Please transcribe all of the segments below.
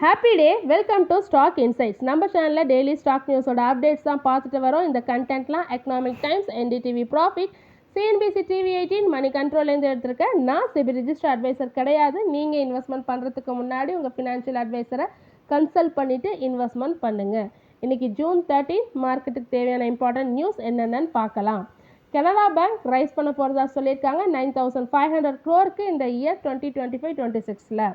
Happy day welcome to stock insights நம்ம சேனலில் daily stock நியூஸோட updates தான் பார்த்துட்டு வரோம். இந்த கண்டென்ட்லாம் economic times NDTV profit CNBC TV eighteen money கண்ட்ரோல்லேருந்து எடுத்திருக்கேன் நான் சிபி ரிஜிஸ்டர் அட்வைசர் கிடையாது. நீங்கள் இன்வெஸ்ட்மெண்ட் பண்ணுறதுக்கு முன்னாடி உங்கள் ஃபினான்ஷியல் அட்வைசரை கன்சல்ட் பண்ணிவிட்டு இன்வெஸ்ட்மெண்ட் பண்ணுங்கள் இன்றைக்கி ஜூன் தேர்ட்டீன் மார்க்கெட்டுக்கு தேவையான இம்பார்ட்டன்ட் நியூஸ் என்னென்னு பார்க்கலாம். கனரா பேங்க் ரைஸ் பண்ண போகிறதா சொல்லியிருக்காங்க. நைன் தௌசண்ட் ஃபைவ் ஹண்ட்ரட் க்ரோருக்கு இந்த year twenty twenty five twenty சிக்ஸில்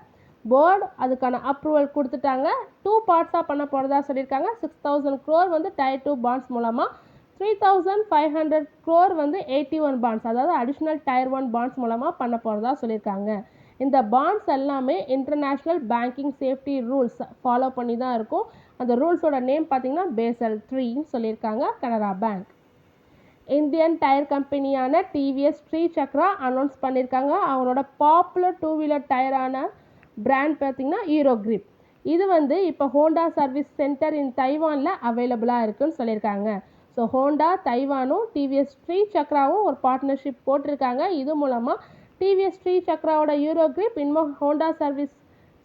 போர்டு அதுக்கான அப்ரூவல் கொடுத்துட்டாங்க. டூ பார்ட்ஸாக பண்ண போகிறதா சொல்லியிருக்காங்க. சிக்ஸ் தௌசண்ட் க்ரோர் வந்து டயர் டூ பாண்ட்ஸ் மூலமாக three thousand five hundred crore வந்து எயிட்டி ஒன் பாண்ட்ஸ் அதாவது அடிஷ்னல் டயர் ஒன் பாண்ட்ஸ் மூலமாக பண்ண போகிறதா சொல்லியிருக்காங்க. இந்த பாண்ட்ஸ் எல்லாமே international banking safety rules follow பண்ணி தான் இருக்கும். அந்த ரூல்ஸோட நேம் பார்த்தீங்கன்னா பேசல் த்ரீன்னு சொல்லியிருக்காங்க கனரா பேங்க் இந்தியன் டயர் கம்பெனியான டிவிஎஸ் ஸ்ரீ சக்ரா அனௌன்ஸ் பண்ணியிருக்காங்க. அவங்களோட பாப்புலர் டூ வீலர் டயரான பிராண்ட் பார்த்தீங்கன்னா ஹீரோ கிரிப் இது வந்து இப்போ ஹோண்டா சர்வீஸ் சென்டர் இன் தைவானில் அவைலபிளாக இருக்குன்னு சொல்லியிருக்காங்க. ஸோ ஹோண்டா தைவானும் டிவிஎஸ் ஸ்ரீ சக்ராவும் ஒரு பார்ட்னர்ஷிப் போட்டிருக்காங்க. இது மூலமாக டிவிஎஸ் ஸ்ரீ சக்ராவோட ஹீரோ கிரிப் இன்னும் ஹோண்டா சர்வீஸ்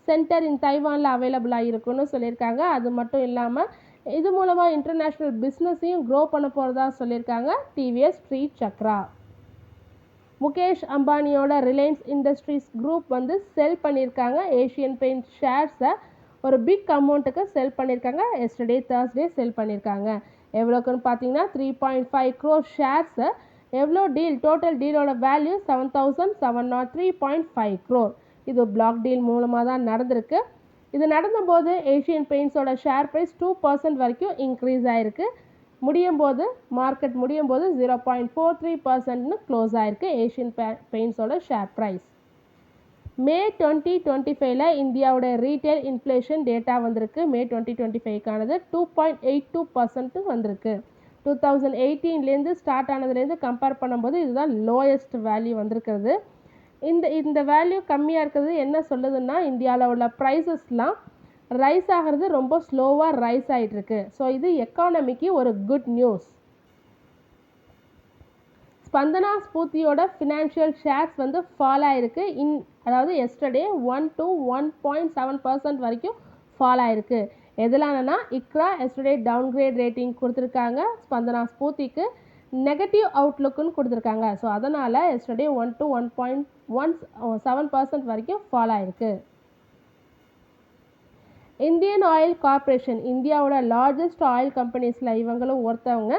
சென்டர் இன் தைவானில் அவைலபிளாக இருக்குன்னு சொல்லியிருக்காங்க. அது மட்டும் இல்லாமல் இது மூலமாக இன்டர்நேஷ்னல் பிஸ்னஸையும் க்ரோ பண்ண போகிறதா சொல்லியிருக்காங்க டிவிஎஸ் ஸ்ரீ சக்ரா முகேஷ் அம்பானியோட ரிலையன்ஸ் இண்டஸ்ட்ரீஸ் குரூப் வந்து செல் பண்ணியிருக்காங்க. ஏஷியன் பெயிண்ட் ஷேர்ஸை ஒரு பிக் அமௌண்ட்டுக்கு செல் பண்ணியிருக்காங்க. எஸ்டர்டே தேர்ஸ்டே செல் பண்ணியிருக்காங்க. எவ்வளோக்குன்னு பார்த்தீங்கன்னா த்ரீ பாயிண்ட் ஃபைவ் க்ரோர் ஷேர்ஸை எவ்வளோ deal total டீலோட value seven thousand seven nought three point five crore இது பிளாக் டீல் மூலமாக தான் நடந்திருக்கு. இது நடந்தபோது ஏஷியன் பெயிண்ட்ஸோட ஷேர் ப்ரைஸ் டூ பர்சன்ட் வரைக்கும் இன்க்ரீஸ் ஆகிருக்கு முடியும் போது மார்க்கெட் முடியும் போது ஜீரோ பாயிண்ட் ஃபோர் த்ரீ பர்சன்ட்னு க்ளோஸ் ஆகிருக்கு ஏஷியன் பே பெயிண்ட்ஸோட share price May twenty twenty ஃபைவ்ல இந்தியாவோட ரீட்டைல் இன்ஃப்ளேஷன் டேட்டா வந்திருக்கு. May twenty twenty ஃபைவ்க்கானது two point eight two percent வந்திருக்கு. டூ தௌசண்ட் எயிட்டீன்லேருந்து ஸ்டார்ட் ஆனதுலேருந்து கம்பேர் பண்ணும்போது இதுதான் லோயஸ்ட் வேல்யூ வந்திருக்கிறது. இந்த இந்த வேல்யூ கம்மியாக இருக்கிறது என்ன சொல்லுதுன்னா இந்தியாவில் உள்ள ப்ரைஸஸ்லாம் ரைஸ் ஆகிறது ரொம்ப ஸ்லோவாக ரைஸ் ஆகிட்டுருக்கு ஸோ இது எக்கானமிக்கு ஒரு குட் நியூஸ் ஸ்பந்தனா ஸ்பூர்த்தியோட ஃபினான்ஷியல் ஷேர்ஸ் வந்து ஃபால் ஆகிருக்கு இன் அதாவது yesterday one to one point seven percent வரைக்கும் ஃபால் ஆகிருக்கு எதுலானா இக்ரா எஸ்டர்டே டவுன்கிரேட் ரேட்டிங் கொடுத்துருக்காங்க ஸ்பந்தனா ஸ்பூர்த்திக்கு நெகட்டிவ் அவுட்லுக்குன்னு கொடுத்துருக்காங்க. ஸோ அதனால் yesterday one to one point one seven percent வரைக்கும் ஃபால் ஆகிருக்கு இந்தியன் ஆயில் கார்ப்பரேஷன் இந்தியாவோட லார்ஜஸ்ட் ஆயில் கம்பெனிஸில் இவங்களும் ஒருத்தவங்க.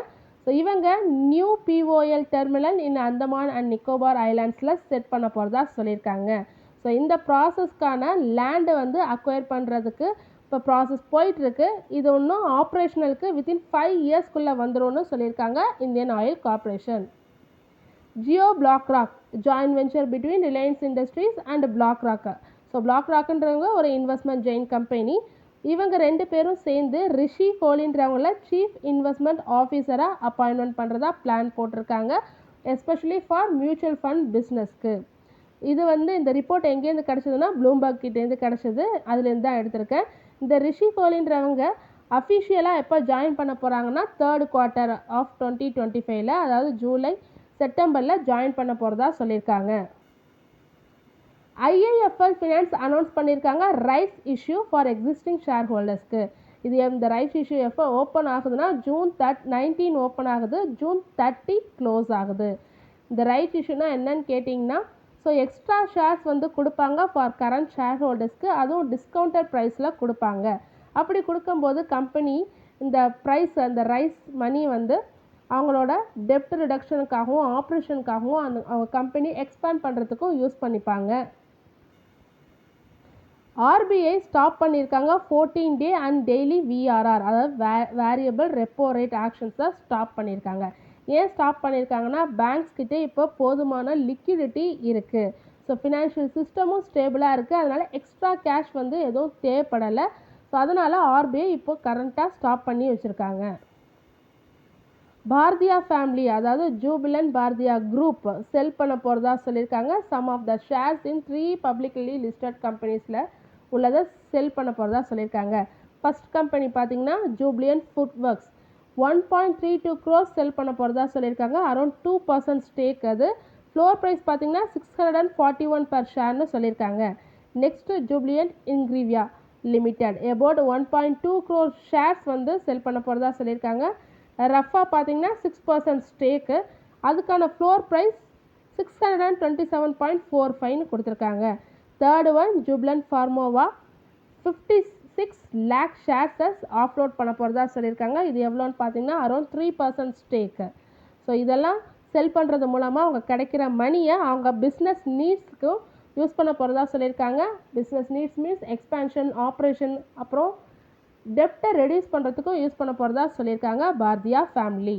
ஸோ இவங்க new POL terminal in Andaman and Nicobar ஐலாண்ட்ஸில் set பண்ண போகிறதா சொல்லியிருக்காங்க. ஸோ இந்த ப்ராசஸ்க்கான லேண்டு வந்து அக்வயர் பண்ணுறதுக்கு இப்போ ப்ராசஸ் போயிட்டுருக்கு. இது ஒன்றும் ஆப்ரேஷனலுக்கு வித்தின் ஃபைவ் இயர்ஸ்க்குள்ளே வந்துடும்னு சொல்லியிருக்காங்க Indian oil corporation. Jio black rock joint venture between Reliance industries and black rock so black ராக்ன்றவங்க ஒரு இன்வெஸ்ட்மெண்ட் ஜெயின் கம்பெனி இவங்க ரெண்டு பேரும் சேர்ந்து ரிஷி கோலின்றவங்கள சீஃப் இன்வெஸ்ட்மெண்ட் ஆஃபீஸராக அப்பாயின்மெண்ட் பண்ணுறதா பிளான் போட்டிருக்காங்க எஸ்பெஷலி ஃபார் மியூச்சுவல் ஃபண்ட் பிஸ்னஸ்க்கு இது வந்து இந்த ரிப்போர்ட் எங்கேருந்து கிடச்சதுன்னா ப்ளூம்பர்க் கிட்டேருந்து கிடச்சது. அதுலேருந்து தான் எடுத்திருக்கேன். இந்த ரிஷி கோலின்றவங்க அஃபிஷியலாக எப்போ ஜாயின் பண்ண போகிறாங்கன்னா third quarter of twenty twenty ஃபைவ்ல அதாவது ஜூலை செப்டம்பரில் ஜாயின் பண்ண போகிறதா சொல்லியிருக்காங்க. ஐஏஎஃப்எல் ஃபினான்ஸ் அனௌன்ஸ் பண்ணியிருக்காங்க rights issue for existing share ஹோல்டர்ஸ்க்கு இது இந்த ரைட்ஸ் இஷ்யூ எப்போ ஓப்பன் ஆகுதுன்னா ஜூன் தட் நைன்டீன் ஓப்பன் ஆகுது. ஜூன் தேர்ட்டி க்ளோஸ் ஆகுது. இந்த ரைட்ஸ் இஷ்யூனா என்னன்னு கேட்டிங்கன்னா ஸோ எக்ஸ்ட்ரா ஷேர்ஸ் வந்து கொடுப்பாங்க ஃபார் கரண்ட் ஷேர் ஹோல்டர்ஸ்க்கு அதுவும் டிஸ்கவுண்டட் ப்ரைஸில் கொடுப்பாங்க. அப்படி கொடுக்கும்போது கம்பெனி இந்த ப்ரைஸ் அந்த ரைஸ் மணி வந்து அவங்களோட டெப்ட் ரிடக்ஷனுக்காகவும் ஆப்ரேஷனுக்காகவும் அந்த அவங்க கம்பெனி எக்ஸ்பேண்ட் பண்ணுறதுக்கும் யூஸ் பண்ணிப்பாங்க. ஆர்பிஐ ஸ்டாப் பண்ணியிருக்காங்க fourteen day and daily VRR அதாவது வே வேரியபிள் ரெப்போ ரேட் ஆக்ஷன்ஸை ஸ்டாப் பண்ணியிருக்காங்க. ஏன் ஸ்டாப் பண்ணியிருக்காங்கன்னா பேங்க்ஸ் கிட்டே இப்போ போதுமான லிக்விடிட்டி இருக்குது ஸோ ஃபினான்ஷியல் சிஸ்டமும் ஸ்டேபிளாக இருக்குது அதனால் எக்ஸ்ட்ரா கேஷ் வந்து எதுவும் தேவைப்படலை. ஸோ அதனால் ஆர்பிஐ இப்போ கரண்ட்டாக ஸ்டாப் பண்ணி வச்சுருக்காங்க. பாரதியா ஃபேமிலி அதாவது ஜூபிலன் பாரதியா குரூப் செல் பண்ண போகிறதா சொல்லியிருக்காங்க. Some of the shares in three publicly listed கம்பெனிஸில் உள்ளதை செல் பண்ண போகிறதா சொல்லியிருக்காங்க. ஃபஸ்ட் கம்பெனி பார்த்தீங்கன்னா Jubilant food works one point three two crores sell பண்ண போகிறதா சொல்லியிருக்காங்க. அரௌண்ட் டூ பர்சன்ட் ஸ்டேக் அது. ஃப்ளோர் ப்ரைஸ் பார்த்தீங்கன்னா six hundred and forty one per ஷேர்னு சொல்லியிருக்காங்க. Next Jubilant Ingrevia limited about one point two crore shares வந்து sell பண்ண போகிறதா சொல்லியிருக்காங்க. ரஃபாக பார்த்தீங்கன்னா சிக்ஸ் பர்சன்ட் ஸ்டேக்கு அதுக்கான floor price six hundred and twenty seven point four ஃபைவ்னு கொடுத்துருக்காங்க. Third one Jubilant Pharmova fifty six lakh shares offload பண்ண போகிறதா சொல்லியிருக்காங்க. இது எவ்வளோன்னு பார்த்தீங்கன்னா around three percent stake so இதெல்லாம் செல் பண்ணுறது மூலமாக அவங்க கிடைக்கிற மணியை அவங்க பிஸ்னஸ் நீட்ஸ்க்கும் யூஸ் பண்ண போகிறதா சொல்லியிருக்காங்க. Business needs means expansion operation அப்புறம் டெப்டை ரெடியூஸ் பண்ணுறதுக்கும் யூஸ் பண்ண போகிறதா சொல்லியிருக்காங்க. Bharatiya family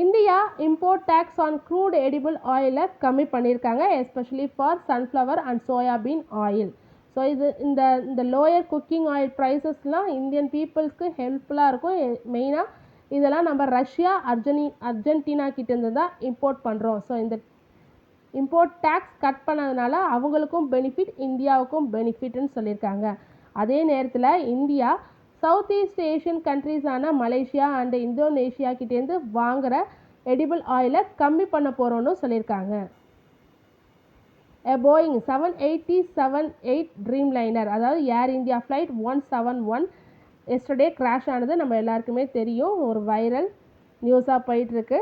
India import tax on crude edible ஆயிலை கம்மி பண்ணியிருக்காங்க especially for sunflower and soyabean oil so இது இந்த இந்த லோயர் குக்கிங் ஆயில் ப்ரைஸஸ்லாம் இந்தியன் பீப்புள்ஸ்க்கு ஹெல்ப்ஃபுல்லாக இருக்கும். மெயினாக இதெல்லாம் நம்ம ரஷ்யா அர்ஜெனி அர்ஜென்டினா கிட்டேருந்து தான் இம்போர்ட் பண்ணுறோம் ஸோ இந்த இம்போர்ட் டேக்ஸ் கட் பண்ணதுனால அவங்களுக்கும் பெனிஃபிட் இந்தியாவுக்கும் பெனிஃபிட்னு சொல்லியிருக்காங்க. அதே நேரத்தில் இந்தியா சவுத் ஈஸ்ட் ஏஷியன் கண்ட்ரீஸான மலேசியா அண்ட் இந்தோனேஷியா கிட்டேருந்து வாங்குகிற எடிபிள் ஆயிலை கம்மி பண்ண போகிறோன்னு சொல்லியிருக்காங்க. A Boeing seven eighty seven eight Dreamliner அதாவது Air India flight one seven one yesterday crash ஆனது நம்ம எல்லாருக்குமே தெரியும். ஒரு வைரல் நியூஸாக போயிட்டுருக்கு.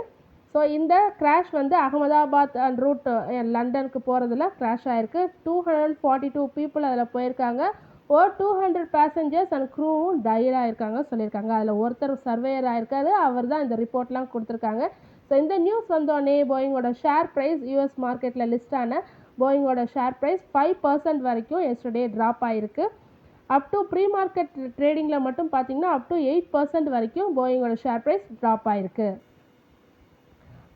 ஸோ இந்த கிராஷ் வந்து அகமதாபாத் அண்ட் ரூட் லண்டனுக்கு போகிறதுல கிராஷ் ஆகிருக்கு two hundred forty two people அதில் போயிருக்காங்க. ஓ டூ ஹண்ட்ரட் பேசஞ்சர்ஸ் அண்ட் க்ரூவும் டயர் ஆகிருக்காங்க சொல்லியிருக்காங்க. அதில் ஒருத்தர் சர்வேயர் ஆயிருக்காரு அவர் தான் இந்த ரிப்போர்ட்லாம் கொடுத்துருக்காங்க. ஸோ இந்த நியூஸ் வந்தோடனே போயிங்கோட ஷேர் ப்ரைஸ் யூஎஸ் மார்க்கெட்டில் லிஸ்ட் ஆன போயிங்கோட ஷேர் ப்ரைஸ் ஃபைவ் பர்சன்ட் வரைக்கும் எஸ்டர்டே ட்ராப் ஆகிருக்கு அப் டு ப்ரீ மார்க்கெட் ட்ரேடிங்கில் மட்டும் பார்த்தீங்கன்னா அப் டு எயிட் பர்சன்ட் வரைக்கும் போயிங்கோட ஷேர் ப்ரைஸ் ட்ராப் ஆகிருக்கு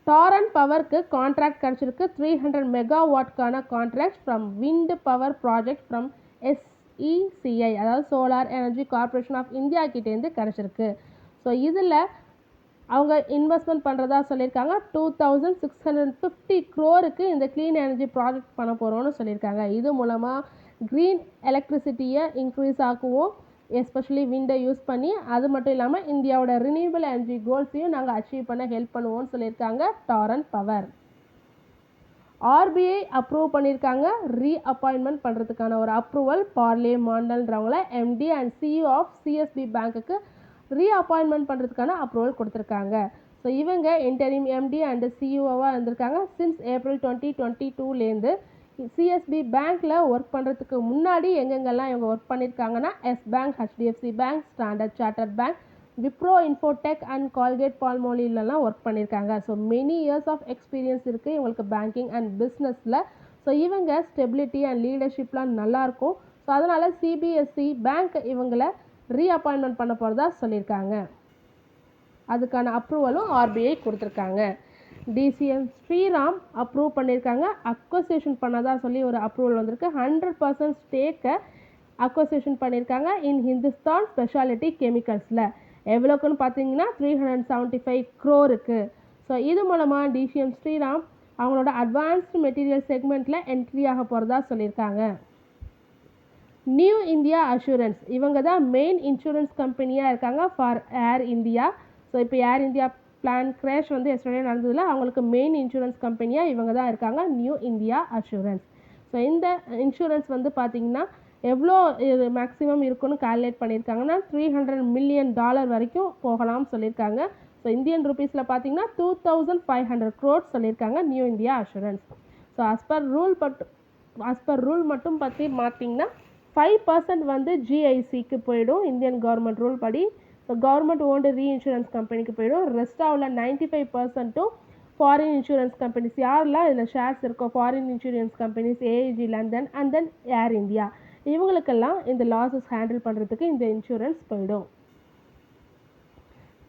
டாரன் பவருக்கு கான்ட்ராக்ட் கிடச்சிருக்கு. Three hundred மெகாவாட்கான contract from wind power project from S ECI அதாவது solar energy corporation of India கிட்டேருந்து கிடச்சிருக்கு. ஸோ இதில் அவங்க இன்வெஸ்ட்மெண்ட் பண்ணுறதா சொல்லியிருக்காங்க. Two thousand six hundred fifty க்ரோருக்கு இந்த க்ளீன் எனர்ஜி ப்ராஜெக்ட் பண்ண போகிறோன்னு சொல்லியிருக்காங்க. இது மூலமாக க்ரீன் எலக்ட்ரிசிட்டியை இன்க்ரீஸ் ஆக்குவோம். எஸ்பெஷலி விண்டை யூஸ் பண்ணி அது மட்டும் இல்லாமல் இந்தியாவோட ரினியூவல் எனர்ஜி கோல்ஸையும் நாங்கள் அச்சீவ் பண்ண ஹெல்ப் பண்ணுவோம்னு சொல்லியிருக்காங்க டாரன் பவர் ஆர்பிஐ அப்ரூவ் பண்ணியிருக்காங்க ரீ அப்பாயின்மெண்ட் பண்ணுறதுக்கான ஒரு approval Pralay மாண்டல்ன்றவங்கள MD and CEO of CSB பேங்க்குக்கு ரீ அப்பாயின்மெண்ட் பண்ணுறதுக்கான அப்ரூவல் கொடுத்துருக்காங்க. ஸோ இவங்க இன்டரிம் எம்டி அண்ட் சிஇஓவாக இருந்திருக்காங்க. சின்ஸ் ஏப்ரல் டுவெண்ட்டி டுவெண்ட்டி டூலேருந்து சிஎஸ்பி பேங்க்கில் ஒர்க் பண்ணுறதுக்கு முன்னாடி எங்கெங்கெல்லாம் இவங்க ஒர்க் பண்ணியிருக்காங்கன்னா Yes bank HDFC bank Standard Chartered bank Wipro infotech and Colgate பால்மோலிலலாம் work பண்ணியிருக்காங்க so many years of experience இருக்குது இவங்களுக்கு பேங்கிங் அண்ட் பிஸ்னஸில் ஸோ இவங்க ஸ்டெபிலிட்டி அண்ட் லீடர்ஷிப்லாம் நல்லாயிருக்கும் ஸோ அதனால் சிபிஎஸ்சி பேங்க் இவங்களை ரீஅப்பாயின்மெண்ட் பண்ண போகிறதா சொல்லியிருக்காங்க அதுக்கான அப்ரூவலும் ஆர்பிஐ கொடுத்துருக்காங்க. டிசிஎம் ஸ்ரீராம் அப்ரூவ் பண்ணியிருக்காங்க அக்வசேஷன் பண்ணதா சொல்லி ஒரு அப்ரூவல் வந்திருக்கு. ஹண்ட்ரட் பர்சன்ட் ஸ்டேக்கை அக்வசேஷன் பண்ணியிருக்காங்க இன் ஹிந்துஸ்தான் ஸ்பெஷாலிட்டி கெமிக்கல்ஸில் எவ்வளோக்குன்னு பார்த்தீங்கன்னா three hundred seventy five crore இருக்குது ஸோ இது மூலமாக டிசிஎம் ஸ்ரீராம் அவங்களோட அட்வான்ஸ்டு மெட்டீரியல் செக்மெண்ட்டில் என்ட்ரி ஆக போகிறதா சொல்லியிருக்காங்க. நியூ இந்தியா அஷூரன்ஸ் இவங்க தான் மெயின் இன்சூரன்ஸ் கம்பெனியாக இருக்காங்க ஃபார் ஏர் இந்தியா ஸோ இப்போ ஏர் இந்தியா பிளான் கிராஷ் வந்து எஸ்டர்டே நடந்ததில் அவங்களுக்கு மெயின் இன்சூரன்ஸ் கம்பெனியாக இவங்க தான் இருக்காங்க. நியூ இந்தியா அஷூரன்ஸ் ஸோ இந்த இன்சூரன்ஸ் வந்து பார்த்திங்கன்னா எவ்வளோ இது மேக்ஸிமம் இருக்குன்னு கால்குலேட் பண்ணியிருக்காங்கன்னா த்ரீ ஹண்ட்ரட் மில்லியன் டாலர் வரைக்கும் போகலாம்னு சொல்லியிருக்காங்க. ஸோ இந்தியன் ருபீஸில் பார்த்தீங்கன்னா two thousand five hundred crores சொல்லியிருக்காங்க New India Assurance so as per rule but as per rule மட்டும் பற்றி பார்த்தீங்கன்னா ஃபைவ் பர்சன்ட் வந்து ஜிஐசிக்கு போயிடும். இந்தியன் கவர்மெண்ட் ரூல் படி. ஸோ கவர்மெண்ட் ஓன்டு ரீஇன்சூரன்ஸ் கம்பெனிக்கு போயிடும். ரெஸ்ட்டாக உள்ள நைன்ட்டி ஃபைவ் பர்சன்ட்டும் ஃபாரின் இன்சூரன்ஸ் கம்பெனிஸ் யாரெல்லாம் இதில் ஷேர்ஸ் இருக்கோ foreign insurance companies AIG London and then Air India இவங்களுக்கெல்லாம் இந்த லாஸஸ் ஹேண்டில் பண்ணுறதுக்கு இந்த இன்சூரன்ஸ் போயிடும்.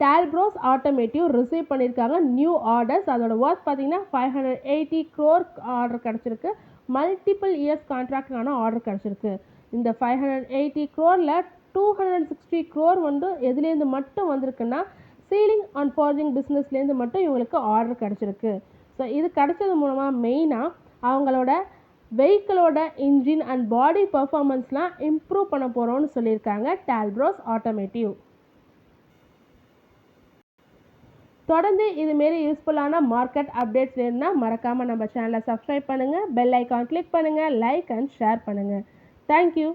டால்ப்ரோஸ் ஆட்டோமேட்டிவ் ரிசீவ் பண்ணியிருக்காங்க நியூ ஆர்டர்ஸ் அதோட ஒர்க் பார்த்தீங்கன்னா five hundred eighty crore order கிடச்சிருக்கு. மல்டிபிள் இயர்ஸ் கான்ட்ராக்டான ஆர்டர் கிடச்சிருக்கு. இந்த ஃபைவ் ஹண்ட்ரட் எயிட்டி க்ரோரில் டூ ஹண்ட்ரட் சிக்ஸ்டி க்ரோர் வந்து எதுலேருந்து மட்டும் வந்திருக்குன்னா சீலிங் அண்ட் ஃபார்ஜிங் பிஸ்னஸ்லேருந்து மட்டும் இவங்களுக்கு ஆர்டர் கிடச்சிருக்கு. ஸோ இது கிடைச்சது மூலமாக மெயினாக அவங்களோட வெஹிக்கிளோட இன்ஜின் அண்ட் பாடி பர்ஃபார்மன்ஸ்லாம் இம்ப்ரூவ் பண்ண போகிறோம்னு சொல்லியிருக்காங்க டால்ப்ரோஸ் ஆட்டோமேட்டிவ் தொடர்ந்து இதுமாரி யூஸ்ஃபுல்லான மார்க்கெட் அப்டேட்ஸ் வேணும்னா மறக்காமல் நம்ம சேனலை சப்ஸ்கிரைப் பண்ணுங்கள் பெல் ஐக்கான் கிளிக் பண்ணுங்கள் லைக் அண்ட் ஷேர் பண்ணுங்கள் தேங்க்யூ